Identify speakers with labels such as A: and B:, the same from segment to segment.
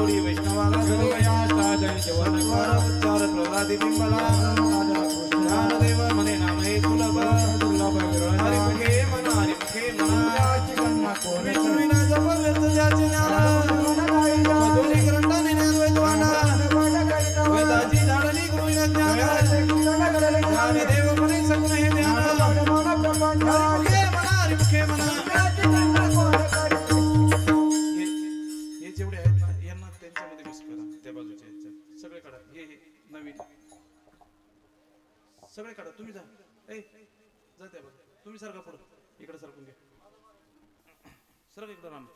A: वैष्णवाला सर्वया साधन शिवन उच्चार प्रल्हादी बिंबला सगळे काढा तुम्ही जा. ए जाते बघ तुम्ही सारखा पुढं. इकडे सरकून घ्या. सर इकडे राम.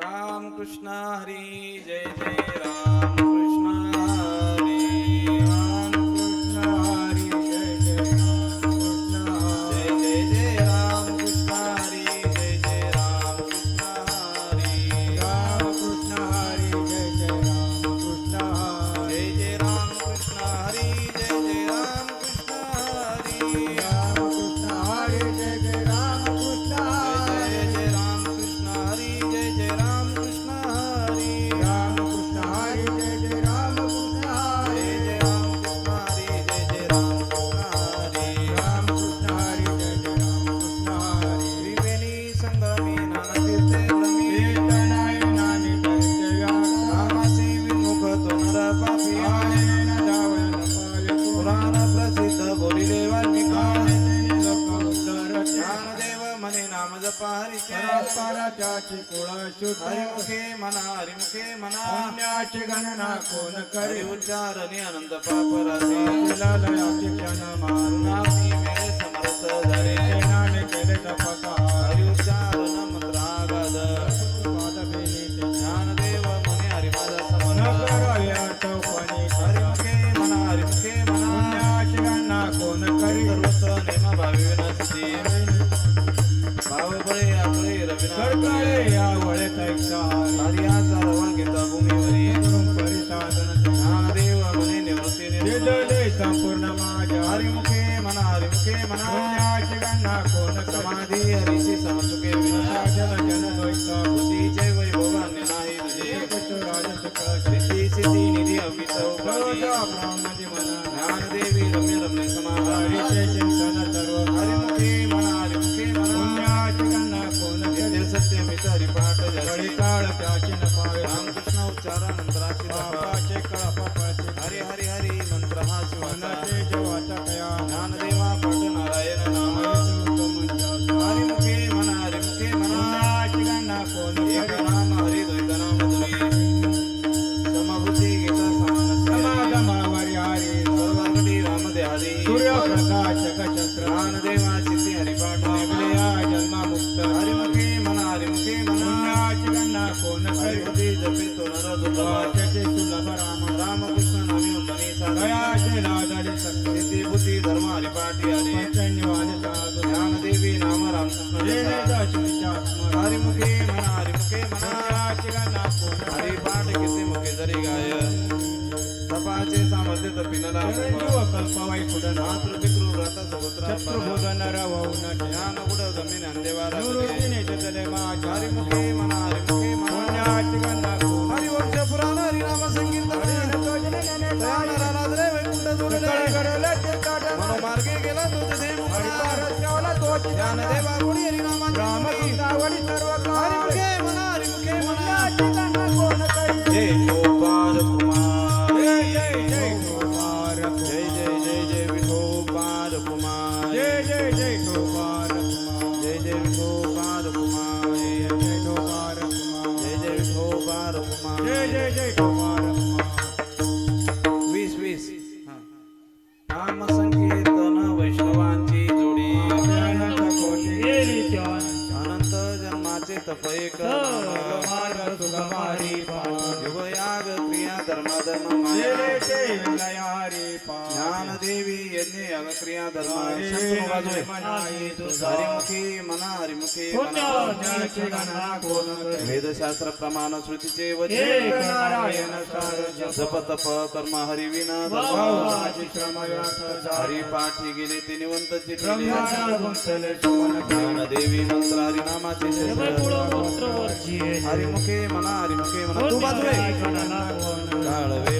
A: राम कृष्ण हरी जय जय राम. परस्परा त्याची कुळ शुद्ध हरिमुखे मना हरिमुखे मना
B: पुण्याची गणना कोण करी
A: उच्चारणे आनंद पापरासी
B: लयाची क्षण मारुणा
A: मी मेरे समरस
B: केले तपका
A: हरि
B: काळे या वळतायचा
A: रामकृष्ण उच्चारण.
B: राजाने शक्ती बुद्धी
A: धर्माने पाठी आणि चैन्यवाने साधू ज्ञान देवी नाम
B: राम हरि
A: मुखे म्हणा हरि मुखे म्हणा
B: हरि
A: पाठ किती मुखे जरी गाय तपाचे सामर्थ्य तपिनला
B: कल्पवाई कुठं
A: नातृपिकृ व्रत समुद्र
B: शत्रुभोजन रवौन
A: ज्ञान कुठं जमीन अंदेवारा
B: हरि
A: मुखे म्हणा हरि मुखे ஞானதேவா ஒளி
B: அறிநாமா ராமகீதா ஒளி
A: சர்வகா அறிமுகே மனா அறிமுகே மனா
B: समारी पावन युगया ಧರ್ಮ. ಧರ್ಮ
A: ज्ञान देवी यज्ञ यागक्रिया धर्म
B: बाजूने
A: हरिमुखी मना हरिमुखी वेदशास्त्र प्रमाण श्रुतीचे
B: वचे जप
A: तप कर्म हरिविना हरिपाठी गेले ते निवंत देवी मंत्र हरिनामाचे हरिमुखे मना हरिमुखे मना तू बाजू out of be.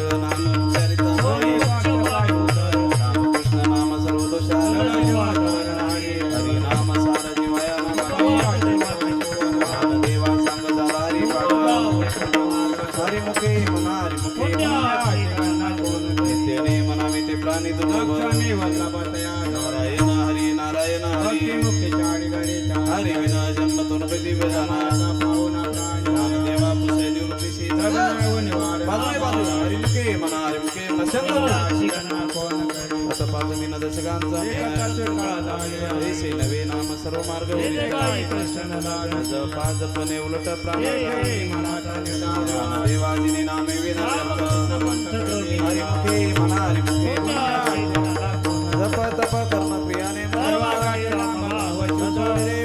A: ते नवे नाम सर्व मार्ग कृष्ण उलट प्राणदेवादिनी कर्म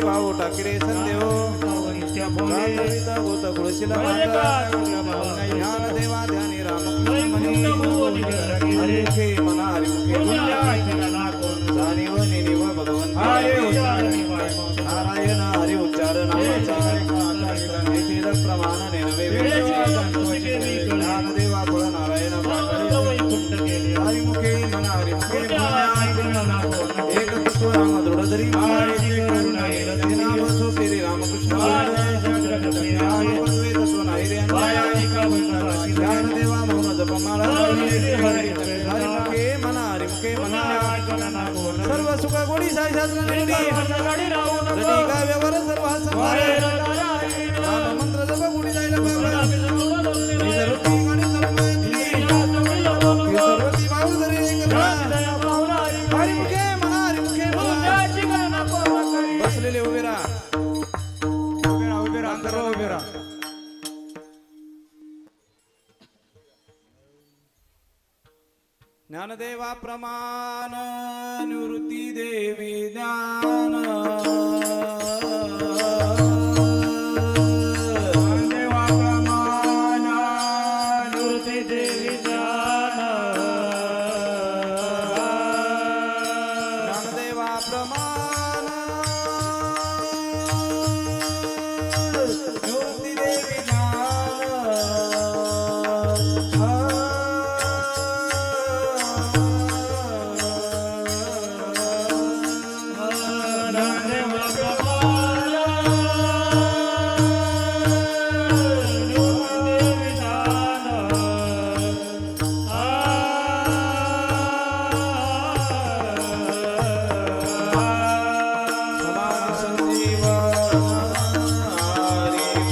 A: भाऊ संदेव. ज्ञान देवा ध्यानी राम प्रमाणाने नवे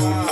A: Yeah.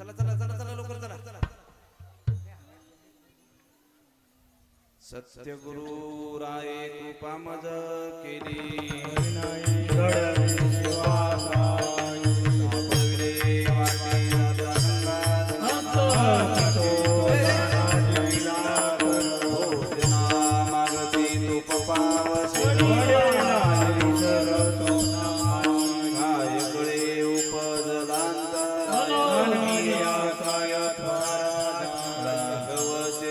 A: चला चला चला चला लवकर चला. सत्यगुरु राय कृपा मज केली. विनायक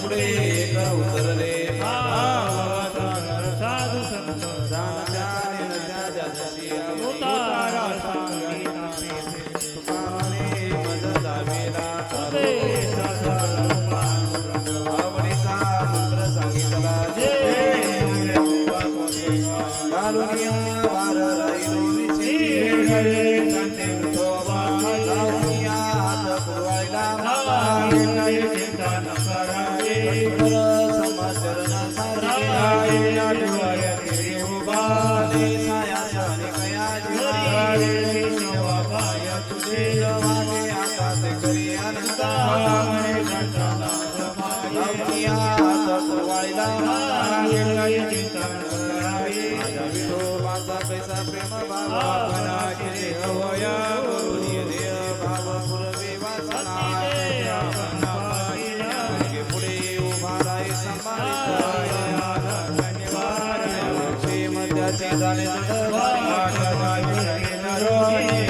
A: पुढे करा
C: કરો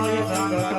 C: सांगता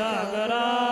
D: સાગરા